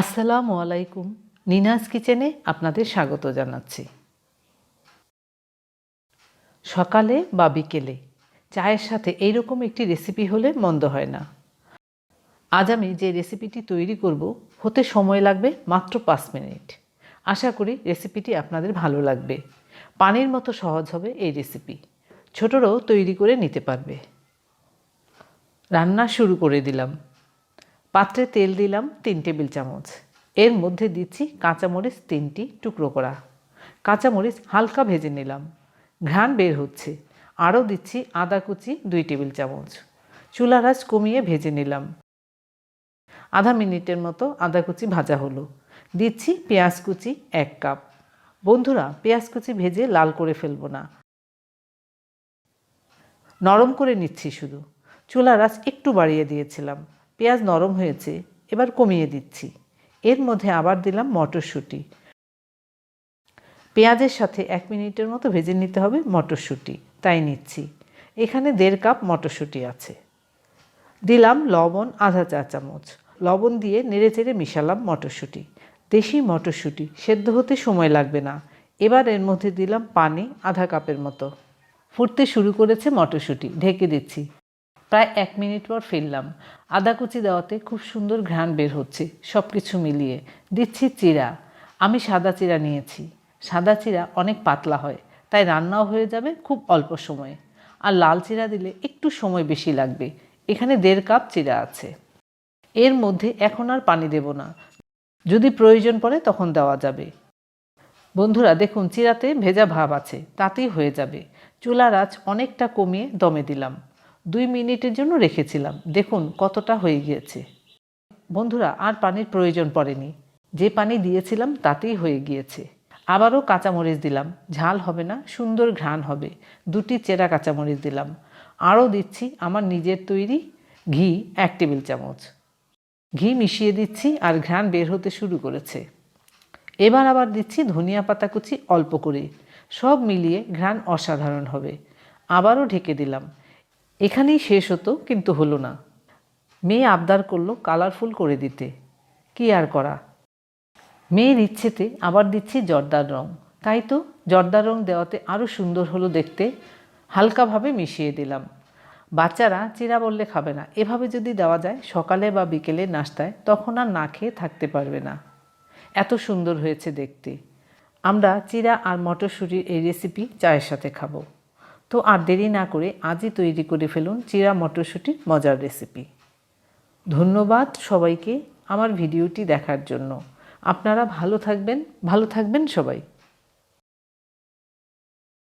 আসসালামু আলাইকুম। নিনাজ কিচেনে আপনাদের স্বাগত জানাচ্ছি। সকালে বা বিকেলে চায়ের সাথে এইরকম একটি রেসিপি হলে মন্দ হয় না। আজ আমি যে রেসিপিটি তৈরি করব, হতে সময় লাগবে মাত্র পাঁচ মিনিট। আশা করি রেসিপিটি আপনাদের ভালো লাগবে। পানির মতো সহজ হবে এই রেসিপি ছোটরাও তৈরি করে নিতে পারবে। রান্না শুরু করে দিলাম। পাত্রে তেল দিলাম তিন টেবিল চামচ। এর মধ্যে দিচ্ছি কাঁচামরিচ তিনটি টুকরো করা। কাঁচামরিচ হালকা ভেজে নিলাম। ঘ্রাণ বের হচ্ছে। আরও দিচ্ছি আদা কুচি দুই টেবিল চামচ। চুলার আঁচ কমিয়ে ভেজে নিলাম। আধা মিনিটের মতো আদা কুচি ভাজা হলো। দিচ্ছি পেঁয়াজ কুচি এক কাপ। বন্ধুরা, পেঁয়াজ কুচি ভেজে লাল করে ফেলব না। নরম করে নিচ্ছি শুধু। চুলার আঁচ একটু বাড়িয়ে দিয়েছিলাম। পেঁয়াজ নরম হয়েছে, এবার কমিয়ে দিচ্ছি। এর মধ্যে আবার দিলাম মটরশুঁটি। পেঁয়াজের সাথে এক মিনিটের মতো ভেজে নিতে হবে মটরশুঁটি, তাই নিচ্ছি। এখানে দেড় কাপ মটরশুঁটি আছে। দিলাম লবণ আধা চা চামচ। লবণ দিয়ে নেড়ে চেড়ে মিশালাম মটরশুঁটি। দেশি মটরশুঁটি, সেদ্ধ হতে সময় লাগবে না। এবার এর মধ্যে দিলাম পানি আধা কাপের মতো। ফুটতে শুরু করেছে মটরশুঁটি, ঢেকে দিচ্ছি। প্রায় এক মিনিট পর ফিরলাম। আদা কুচি দেওয়াতে খুব সুন্দর ঘ্রাণ বের হচ্ছে সব কিছু মিলিয়ে। দিচ্ছি চিরা। আমি সাদা চিরা নিয়েছি। সাদা চিরা অনেক পাতলা হয়, তাই রান্নাও হয়ে যাবে খুব অল্প সময়ে। আর লাল চিরা দিলে একটু সময় বেশি লাগবে। এখানে দেড় কাপ চিরা আছে। এর মধ্যে এখন আর পানি দেব না। যদি প্রয়োজন পড়ে তখন দেওয়া যাবে। বন্ধুরা, দেখুন, চিরাতে ভেজা ভাব আছে, তাতেই হয়ে যাবে। চুলার আঁচ অনেকটা কমিয়ে দমে দিলাম। দুই মিনিটের জন্য রেখেছিলাম। দেখুন কতটা হয়ে গিয়েছে। বন্ধুরা, আর পানির প্রয়োজন পড়েনি। যে পানি দিয়েছিলাম তাতেই হয়ে গিয়েছে। আবারও কাঁচামরিচ দিলাম। ঝাল হবে না, সুন্দর ঘ্রাণ হবে। দুটি চেরা কাঁচামরিচ দিলাম। আরও দিচ্ছি আমার নিজের তৈরি ঘি এক টেবিল চামচ। ঘি মিশিয়ে দিচ্ছি আর ঘ্রাণ বের হতে শুরু করেছে। এবার আবার দিচ্ছি ধনিয়া পাতা কুচি অল্প করে। সব মিলিয়ে ঘ্রাণ অসাধারণ হবে। আবারও ঢেকে দিলাম। এখানেই শেষ হতো, কিন্তু হলো না। মেয়ে আবদার করল কালারফুল করে দিতে। কি আর করা? মেয়ের ইচ্ছেতে আবার দিচ্ছি জর্দার রং। তাই তো, জর্দার রং দেওয়াতে আরও সুন্দর হলো দেখতে। হালকাভাবে মিশিয়ে দিলাম। বাচ্চারা চিরা বললে খাবে না। এভাবে যদি দেওয়া যায়, সকালে বা বিকেলে নাস্তায়, তখন আর না খেয়ে থাকতে পারবে না। এত সুন্দর হয়েছে দেখতে। আমরা চিরা আর মটরশুঁটির এই রেসিপি চায়ের সাথে খাব। তো আর দেরি না করে আজই তৈরি করে ফেলুন চিরা মটরশুঁটির মজার রেসিপি ধন্যবাদ সবাইকে আমার ভিডিওটি দেখার জন্য। আপনারা ভালো থাকবেন ভালো থাকবেন সবাই।